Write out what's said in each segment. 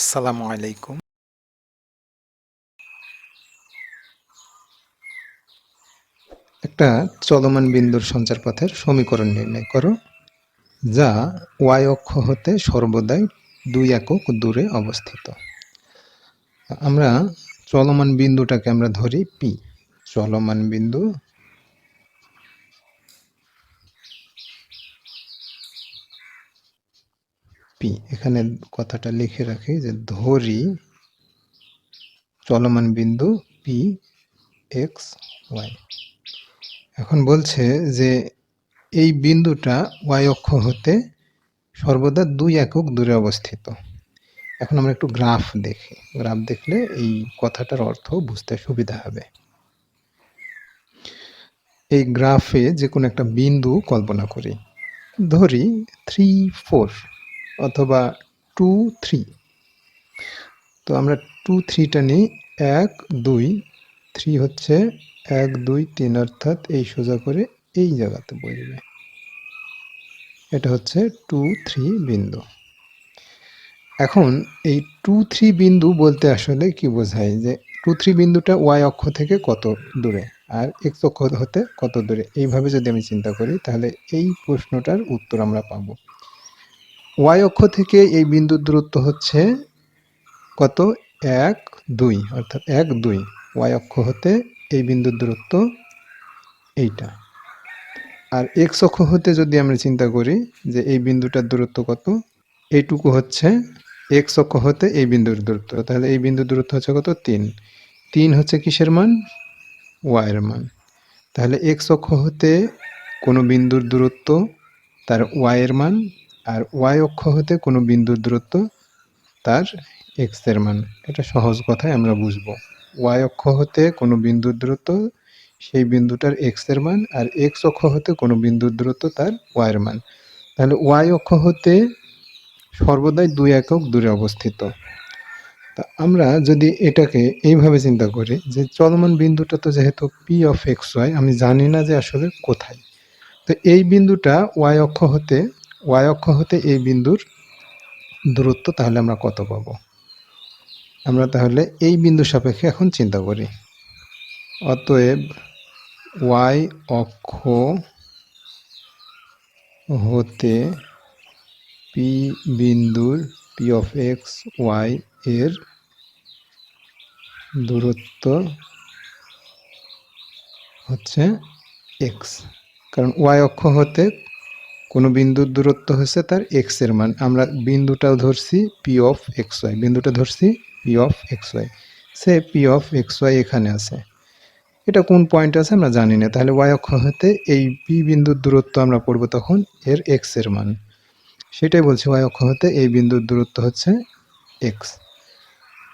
আসসালামু আলাইকুম। একটা চলমান বিন্দুর সঞ্চার পথের সমীকরণ নির্ণয় করো, যা ওয়াই অক্ষ হতে সর্বদাই দুই একক দূরে অবস্থিত। আমরা চলমান বিন্দুটাকে আমরা ধরি পি। চলমান বিন্দু পি, এখানে কথাটা লিখে রাখি যে ধরি চলমান বিন্দু পি, এক্স, ওয়াই। এখন বলছে যে এই বিন্দুটা ওয়াই অক্ষ হতে সর্বদা দুই একক দূরে অবস্থিত। এখন আমরা একটু গ্রাফ দেখি। গ্রাফ দেখলে এই কথাটার অর্থ বুঝতে সুবিধা হবে। এই গ্রাফে যে কোনো একটা বিন্দু কল্পনা করি। ধরি থ্রি ফোর। অথবা টু থ্রি। তো আমরা টু থ্রিটা নিই, এক, দুই। থ্রি হচ্ছে এক, দুই, তিন, অর্থাৎ এই সোজা করে এই জায়গাতে বসবে। এটা হচ্ছে টু থ্রি বিন্দু। এখন এই টু থ্রি বিন্দু বলতে আসলে কি বোঝায়? যে টু থ্রি বিন্দুটা ওয়াই অক্ষ থেকে কত দূরে আর এক্স অক্ষ হতে কত দূরে? এইভাবে যদি আমি চিন্তা করি, তাহলে এই প্রশ্নটার উত্তর আমরা পাবো। ওয়াই অক্ষ থেকে এই বিন্দুর দূরত্ব হচ্ছে কত? এক, দুই, অর্থাৎ এক, দুই। ওয়াই অক্ষ হতে এই বিন্দুর দূরত্ব এইটা। আর এক্স অক্ষ হতে যদি আমরা চিন্তা করি যে এই বিন্দুটার দূরত্ব কত? এইটুকু হচ্ছে এক্স অক্ষ হতে এই বিন্দুর দূরত্ব। তাহলে এই বিন্দুর দূরত্ব হচ্ছে কত? তিন। তিন হচ্ছে কিসের মান? ওয়াইয়ের মান। তাহলে এক্স অক্ষ হতে কোনো বিন্দুর দূরত্ব তার ওয়াইয়ের মান? আর ওয়াই অক্ষ হতে কোনো বিন্দুর দূরত্ব তার এক্সের মান। এটা সহজ কথায় আমরা বুঝব। ওয়াই অক্ষ হতে কোনো বিন্দুর দূরত্ব সেই বিন্দুটার এক্সের মান আর এক্স অক্ষ হতে কোনো বিন্দুর দূরত্ব তার ওয়াই এর মান। তাহলে ওয়াই অক্ষ হতে সর্বদাই দুই একক দূরে অবস্থিত। তা আমরা যদি এটাকে এইভাবে চিন্তা করি যে চলমান বিন্দুটা তো যেহেতু পি অফ এক্স ওয়াই আমি জানি না যে আসলে কোথায়। তো এই বিন্দুটা ওয়াই অক্ষ হতে ওয়াই অক্ষ হতে এই বিন্দুর দূরত্ব, তাহলে আমরা কত পাবো? আমরা তাহলে এই বিন্দু সাপেক্ষে এখন চিন্তা করি। অতএব ওয়াই অক্ষ হতে পি বিন্দুর পি অফ এক্স ওয়াই এর দূরত্ব হচ্ছে এক্স কারণ ওয়াই অক্ষ হতে কোনো বিন্দুর দূরত্ব হচ্ছে তার এক্সের মান। আমরা বিন্দুটাও ধরছি পি অফ এক্স ওয়াই বিন্দুটা ধরছি P of X Y say P of X Y এখানে আছে। এটা কোন পয়েন্ট আছে আমরা জানি না। তাহলে ওয়াই অক্ষ হতে এই পি বিন্দুর দূরত্ব আমরা পড়ব তখন এর এক্সের মান। সেটাই বলছি ওয়াই অক্ষ হতে এই বিন্দুর দূরত্ব হচ্ছে এক্স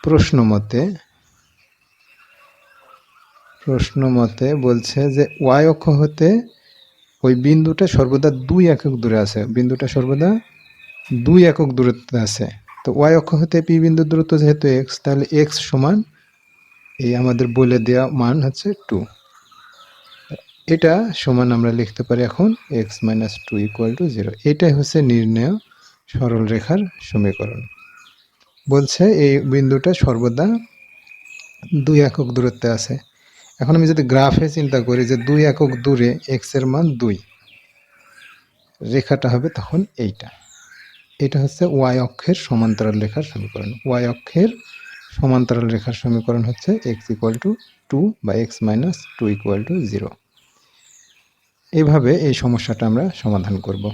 প্রশ্ন মতে প্রশ্ন মতে বলছে যে ওয়াই অক্ষ হতে ওই বিন্দুটা সর্বদা দুই একক দূরে আছে। বিন্দুটা সর্বদা দুই একক দূরত্বে আছে। তো ওয়াই অক্ষ হতে পি বিন্দুর দূরত্ব যেহেতু এক্স তাহলে এক্স সমান এই আমাদের বলে দেওয়া মান হচ্ছে টু এটা সমান আমরা লিখতে পারি এখন X minus two equal to zero এটাই হচ্ছে নির্ণয় সরল রেখার সমীকরণ। বলছে এই বিন্দুটা সর্বদা দুই একক দূরত্বে আছে। এখন আমি যদি গ্রাফে চিন্তা করি যে দুই একক দূরে এক্সের মান দুই, রেখাটা হবে তখন এইটা। এটা হচ্ছে ওয়াই অক্ষের সমান্তরাল রেখার সমীকরণ। ওয়াই অক্ষের সমান্তরাল রেখার সমীকরণ হচ্ছে এক্স ইকুয়াল টু টু বা X minus two equal to zero এইভাবে এই সমস্যাটা আমরা সমাধান করব।